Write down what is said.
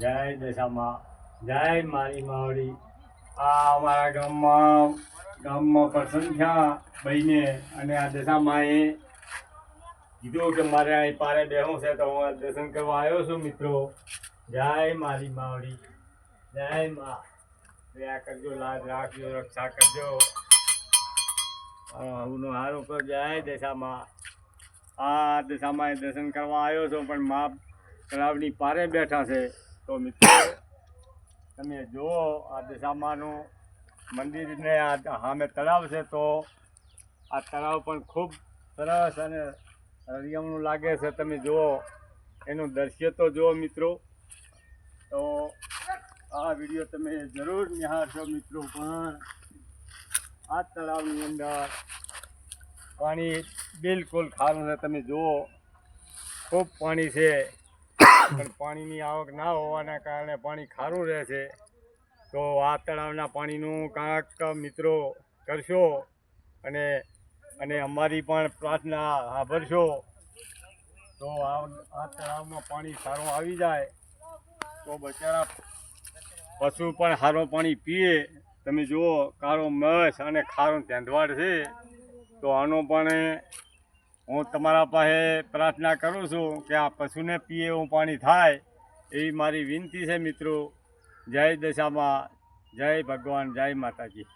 જય દશામાં, જય મારી માવડી. આ અમારા ગામમાં ગામમાં પ્રસન્ન થયા અને આ દશામાં એ કીધું કે મારે અહીં પારે બેહું છે તો હું દર્શન કરવા આવ્યો છું, મિત્રો. જય મારી માવડી. જય મા. દયા કરજો લાજ રાખજો, રક્ષા કરજો. હું હારું કરો જય દશામાં. આ દશામાં દર્શન કરવા આવ્યો છું, પણ મા તળાવની પારે બેઠા છે. તો મિત્રો, તમે જુઓ આ દશામાનું મંદિરને આ સામે તળાવ છે. તો આ તળાવ પણ ખૂબ સરસ અને રળિયામણું લાગે છે. તમે જુઓ, એનું દ્રશ્ય તો જુઓ મિત્રો. તો આ વીડિયો તમે જરૂર નિહાળશો મિત્રો, પણ આ તળાવની અંદર પાણી બિલકુલ ખારું છે. તમે જુઓ, ખૂબ પાણી છે. પણ પાણીની આવક ના હોવાના કારણે પાણી ખારું રહે છે. તો આ તળાવના પાણીનું કાંક મિત્રો કરશો અને અને અમારી પણ પ્રાર્થના આભરશો તો આ તળાવમાં પાણી સારું આવી જાય તો બચારા પશુ પણ સારું પાણી પીએ. તમે જુઓ, કાળો મસ અને ખારો ધેંધવાડ છે. તો આનો પણ હું તમારા પાસે પ્રાર્થના કરું છું કે આ પશુને પીએ એવું પાણી થાય, એવી મારી વિનંતી છે મિત્રો. જય દશામાં જય ભગવાન, જય માતાજી.